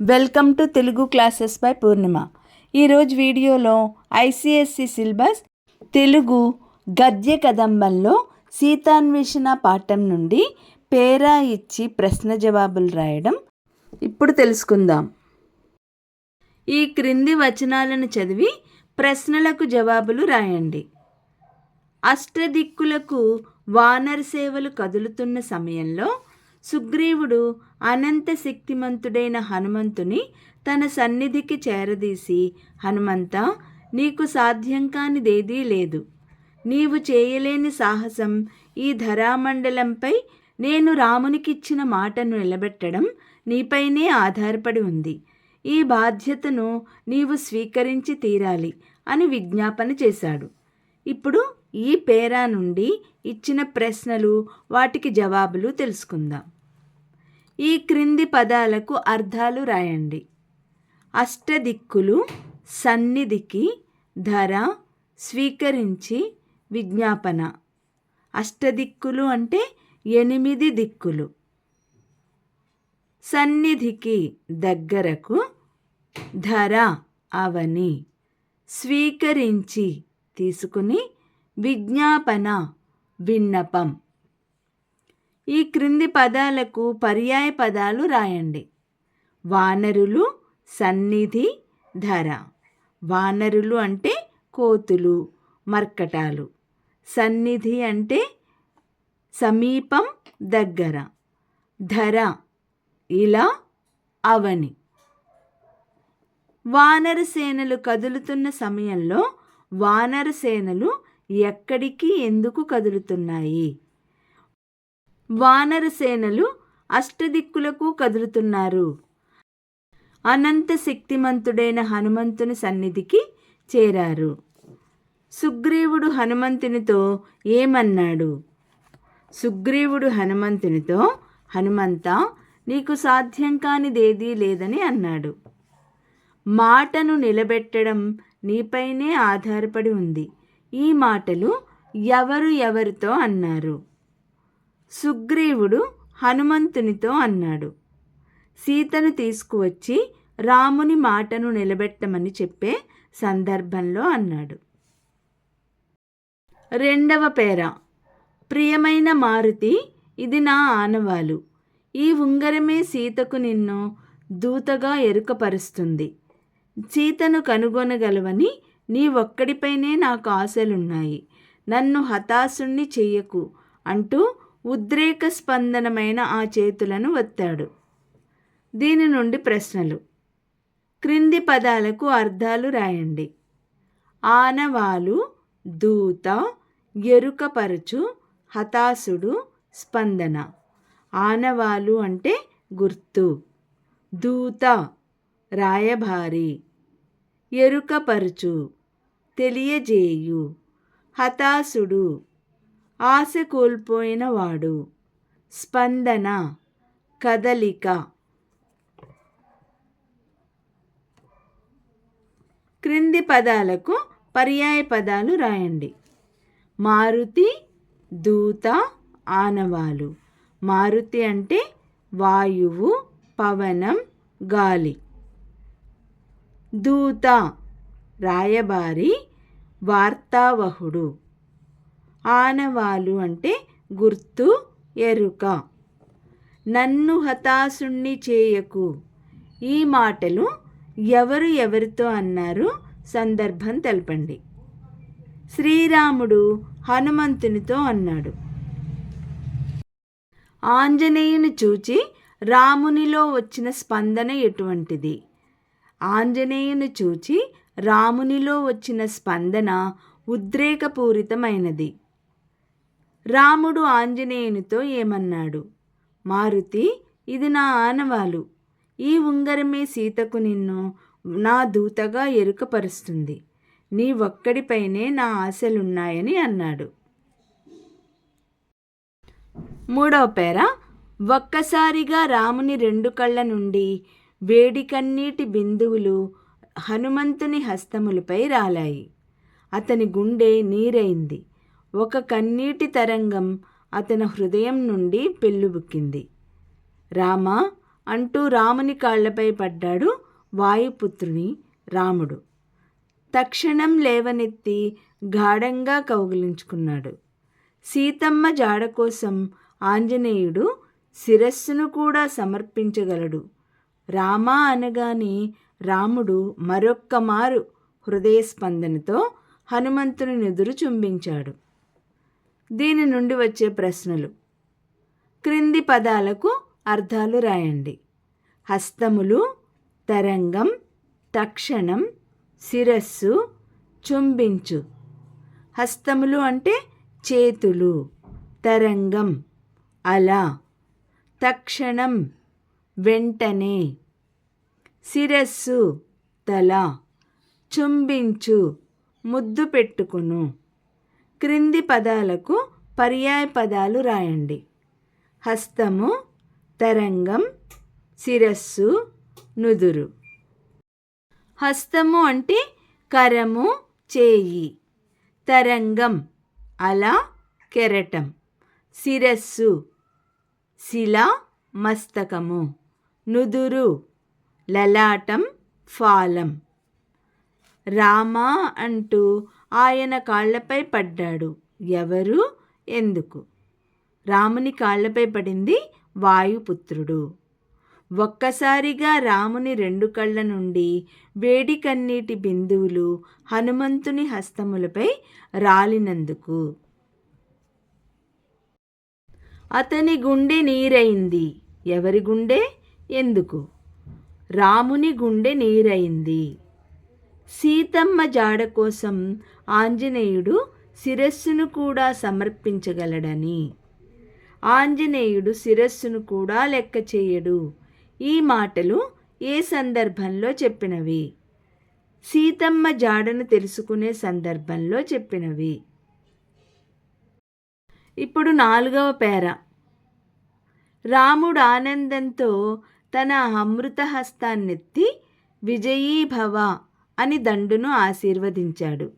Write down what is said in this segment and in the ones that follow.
Welcome to Telugu classes by Purnima. ఈరోజు వీడియోలో ICSC syllabus Telugu గద్య కదంబంలో సీతాన్వేషణ పాఠం నుండి పేరా ఇచ్చి ప్రశ్న జవాబులు రాయడం ఇప్పుడు తెలుసుకుందాం. ఈ క్రింది వచనాలను చదివి ప్రశ్నలకు జవాబులు రాయండి. అష్టదిక్కులకు వానర సేవలు కదులుతున్న సమయంలో సుగ్రీవుడు అనంత శక్తిమంతుడైన హనుమంతుని తన సన్నిధికి చేరదీసి హనుమంత నీకు సాధ్యం కానిదేదీ లేదు. నీవు చేయలేని సాహసం ఈ ధరామండలంపై నేను రామునికిచ్చిన మాటను నిలబెట్టడం నీపైనే ఆధారపడి ఉంది. ఈ బాధ్యతను నీవు స్వీకరించి తీరాలి అని విజ్ఞాపన చేశాడు. ఇప్పుడు ఈ పేరా నుండి ఇచ్చిన ప్రశ్నలు వాటికి జవాబులు తెలుసుకుందాం. ఈ క్రింది పదాలకు అర్థాలు రాయండి. అష్టదిక్కులు సన్నిధికి ధర స్వీకరించి విజ్ఞాపన. అష్టదిక్కులు అంటే ఎనిమిది దిక్కులు. సన్నిధికి దగ్గరకు ధర అవని. స్వీకరించి తీసుకుని విజ్ఞాపన విన్నపం. ఈ క్రింది పదాలకు పర్యాయ పదాలు రాయండి. వానరులు సన్నిధి ధర. వానరులు అంటే కోతులు మర్కటాలు. సన్నిధి అంటే సమీపం దగ్గర. ధర ఇలా అవని. వానర సేనలు కదులుతున్న సమయంలో వానర సేనలు ఎక్కడికి ఎందుకు కదులుతున్నాయి? వానర సేనలు అష్టదిక్కులకు కదులుతున్నారు. అనంత శక్తిమంతుడైన హనుమంతుని సన్నిధికి చేరారు. సుగ్రీవుడు హనుమంతునితో ఏమన్నాడు? సుగ్రీవుడు హనుమంతునితో హనుమంత నీకు సాధ్యం కానిదేదీ లేదని అన్నాడు. మాటను నిలబెట్టడం నీపైనే ఆధారపడి ఉంది. ఈ మాటలు ఎవరు ఎవరితో అన్నారు? సుగ్రీవుడు హనుమంతునితో అన్నాడు. సీతను తీసుకువచ్చి రాముని మాటను నిలబెట్టమని చెప్పే సందర్భంలో అన్నాడు. రెండవ పేర. ప్రియమైన మారుతి ఇది నా ఆనవాలు. ఈ ఉంగరమే సీతకు నిన్ను దూతగా ఎరుకపరుస్తుంది. సీతను కనుగొనగలవని నీ ఒక్కడిపైనే నాకు ఆశలున్నాయి. నన్ను హతాశుణ్ణి చెయ్యకు అంటూ ఉద్రేక స్పందనమైన ఆ చేతులను ఒత్తాడు దీని నుండి ప్రశ్నలు. క్రింది పదాలకు అర్థాలు రాయండి. ఆనవాలు దూత ఎరుకపరచు హతాశుడు స్పందన. ఆనవాలు అంటే గుర్తు. దూత రాయభారి ఎరుకపరచు తెలియజేయు. హతాశుడు ఆశ కోల్పోయిన వాడు స్పందన కదలిక. క్రింది పదాలకు పర్యాయ పదాలు రాయండి. మారుతి దూత ఆనవాలు. మారుతి అంటే వాయువు పవనం గాలి. దూత రాయబారి వార్తావహుడు. ఆనవాలు అంటే గుర్తు ఎరుక. నన్ను హతాశుణ్ణి చేయకు. ఈ మాటలు ఎవరు ఎవరితో అన్నారు సందర్భం తెలపండి. శ్రీరాముడు హనుమంతునితో అన్నాడు. ఆంజనేయుని చూచి రామునిలో వచ్చిన స్పందన ఎటువంటిది? ఆంజనేయుని చూచి రామునిలో వచ్చిన స్పందన ఉద్రేకపూరితమైనది. రాముడు ఆంజనేయునితో ఏమన్నాడు? మారుతి ఇది నా ఆనవాలు. ఈ ఉంగరమే సీతకు నిన్ను నా దూతగా ఎరుకపరుస్తుంది. నీ ఒక్కడిపైనే నా ఆశలున్నాయని అన్నాడు. మూడవ పేర ఒక్కసారిగా రాముని రెండు కళ్ళ నుండి వేడి కన్నీటి బిందువులు హనుమంతుని హస్తములపై రాలాయి. అతని గుండె నీరైంది. ఒక కన్నీటి తరంగం అతని హృదయం నుండి పెళ్ళుబుక్కింది రామ అంటూ రాముని కాళ్ళపై పడ్డాడు వాయుపుత్రుని రాముడు. తక్షణం లేవనెత్తి గాఢంగా కౌగిలించుకున్నాడు. సీతమ్మ జాడ కోసం ఆంజనేయుడు శిరస్సును కూడా సమర్పించగలడు. రామా అనగానే రాముడు మరొక్కమారు హృదయ హృదయస్పందనతో హనుమంతుని ఎదురు చుంబించాడు. దీని నుండి వచ్చే ప్రశ్నలు. క్రింది పదాలకు అర్థాలు రాయండి. హస్తములు తరంగం తక్షణం శిరస్సు చుంబించు. హస్తములు అంటే చేతులు తరంగం అలా. తక్షణం వెంటనే. శిరస్సు తల. చుంబించు ముద్దు పెట్టుకును. క్రింది పదాలకు పర్యాయ పదాలు రాయండి. హస్తము తరంగం శిరస్సు నుదురు. హస్తము అంటే కరము చేయి. తరంగం అలా కెరటం. శిరస్సు శిల మస్తకము. నుదురు లలాటం ఫాలం. రామా అంటూ ఆయన కాళ్ళపై పడ్డాడు. ఎవరు? ఎందుకు? రాముని కాళ్ళపై పడింది వాయుపుత్రుడు. ఒక్కసారిగా రాముని రెండు కళ్ళ నుండి వేడి కన్నీటి బిందువులు హనుమంతుని హస్తములపై రాలినందుకు. అతని గుండె నీరైంది. ఎవరి గుండె? ఎందుకు? రాముని గుండె నీరైంది. సీతమ్మ జాడ కోసం ఆంజనేయుడు శిరస్సును కూడా సమర్పించగలడని. ఆంజనేయుడు శిరస్సును కూడా లెక్క చేయడు. ఈ మాటలు ఏ సందర్భంలో చెప్పినవి? సీతమ్మ జాడను తెలుసుకునే సందర్భంలో చెప్పినవి. ఇప్పుడు నాలుగవ పేర. రాముడు ఆనందంతో తన అమృతహస్తాన్నెత్తి విజయీభవ అని దండును ఆశీర్వదించాడు.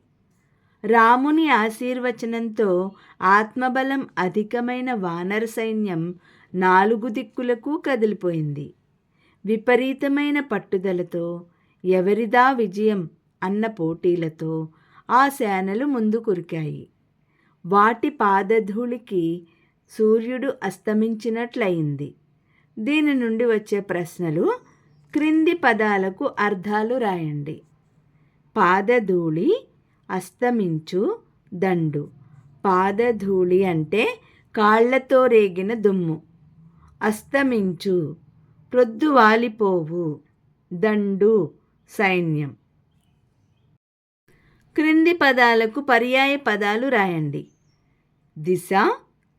రాముని ఆశీర్వచనంతో ఆత్మబలం అధికమైన వానర సైన్యం నాలుగు దిక్కులకు కదిలిపోయింది. విపరీతమైన పట్టుదలతో ఎవరిదా విజయం అన్న పోటీలతో ఆ సేనలు ముందు కురికాయి వాటి పాదధూళికి సూర్యుడు అస్తమించినట్లయింది. దీని నుండి వచ్చే ప్రశ్నలు క్రింది పదాలకు అర్థాలు రాయండి. పాదధూళి అస్తమించు దండు. పాదధూళి అంటే కాళ్ళతో రేగిన దుమ్ము. అస్తమించు ప్రొద్దు వాలిపోవు దండు సైన్యం. క్రింది పదాలకు పర్యాయ పదాలు రాయండి. దిశ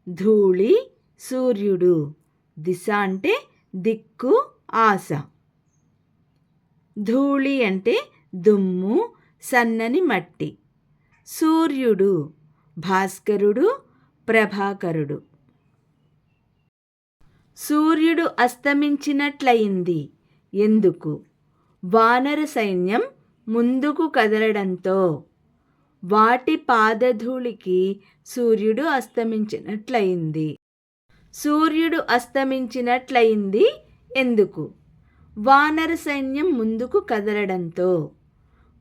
ధూళి సూర్యుడు. దిశ అంటే దిక్కు ఆశ. ధూళి అంటే దుమ్ము సన్నని మట్టి. సూర్యుడు భాస్కరుడు ప్రభాకరుడు. సూర్యుడు అస్తమించినట్లయింది. ఎందుకు? వానర సైన్యం ముందుకు కదలడంతో. వాటి పాదధూళికి సూర్యుడు అస్తమించినట్లయింది. సూర్యుడు అస్తమించినట్లయింది ఎందుకు? వానర సైన్యం ముందుకు కదలడంతో.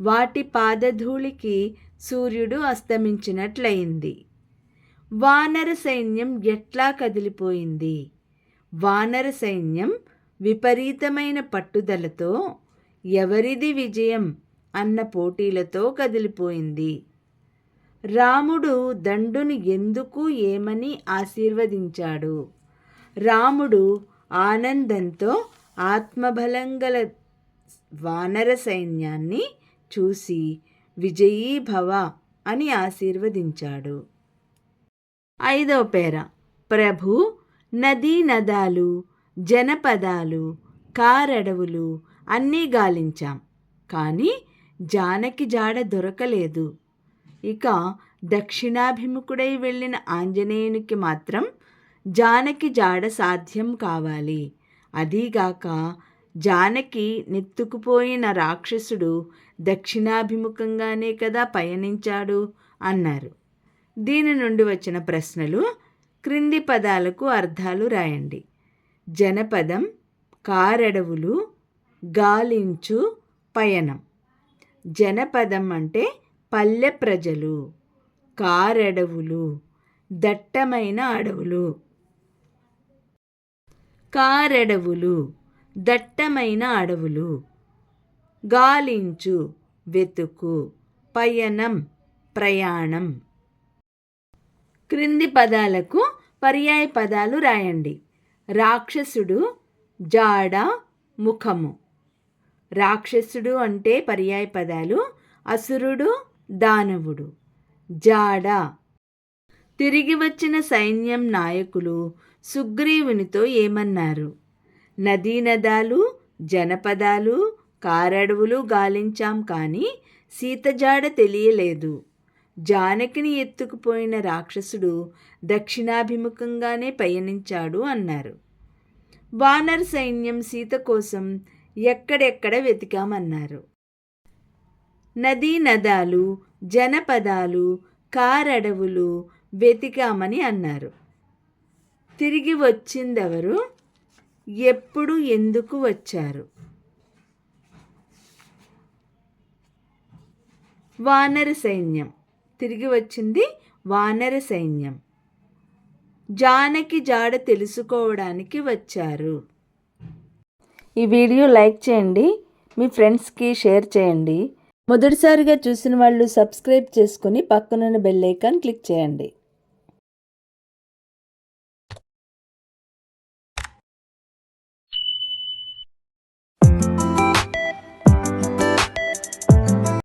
వాటి పాదధూళికి సూర్యుడు అస్తమించినట్లయింది. వానర సైన్యం ఎట్లా కదిలిపోయింది? వానర సైన్యం విపరీతమైన పట్టుదలతో ఎవరిది విజయం అన్న పోటీలతో కదిలిపోయింది. రాముడు దండుని ఎందుకు ఏమని ఆశీర్వదించాడు? రాముడు ఆనందంతో ఆత్మబలం గల వానర సైన్యాన్ని చూసి విజయీభవ అని ఆశీర్వదించాడు. ఐదో పేర. ప్రభు నదీ నదాలు జనపదాలు కారడవులు అన్నీ గాలించాం. కానీ జానకి జాడ దొరకలేదు. ఇక దక్షిణాభిముఖుడై వెళ్ళిన ఆంజనేయునికి మాత్రం జానకి జాడ సాధ్యం కావాలి. అదీగాక జానకి నెత్తుకుపోయిన రాక్షసుడు దక్షిణాభిముఖంగానే కదా పయనించాడు అన్నారు. దీని నుండి వచ్చిన ప్రశ్నలు క్రింది పదాలకు అర్థాలు రాయండి. జనపదం కారడవులు గాలించు పయనం. జనపదం అంటే పల్లె ప్రజలు కారడవులు దట్టమైన అడవులు. కారడవులు దట్టమైన అడవులు. గాలించు వెతుకు పయనం ప్రయాణం. క్రింది పదాలకు పర్యాయ పదాలు రాయండి. రాక్షసుడు జాడ ముఖము. రాక్షసుడు అంటే పర్యాయ పదాలు. అసురుడు దానవుడు. జాడ. తిరిగి వచ్చిన సైన్యం నాయకులు సుగ్రీవునితో ఏమన్నారు? నదీనదాలు జనపదాలు కారడవులు గాలించాం కానీ సీతజాడ తెలియలేదు. జానకిని ఎత్తుకుపోయిన రాక్షసుడు దక్షిణాభిముఖంగానే పయనించాడు అన్నారు. వానర్ సైన్యం సీత కోసం ఎక్కడెక్కడ వెతికామన్నారు. నదీ నదాలు జనపదాలు కారడవులు వెతికామని అన్నారు. తిరిగి వచ్చిందెవరు? ఎప్పుడు ఎందుకు వచ్చారు? వానర సైన్యం. తిరిగి వచ్చింది వానర సైన్యం. జానకి జాడ తెలుసుకోవడానికి వచ్చారు. ఈ వీడియో లైక్ చేయండి మీ ఫ్రెండ్స్కి షేర్ చేయండి. మొదటిసారిగా చూసిన వాళ్ళు సబ్స్క్రైబ్ చేసుకుని పక్కనున్న బెల్ ఐకాన్ క్లిక్ చేయండి.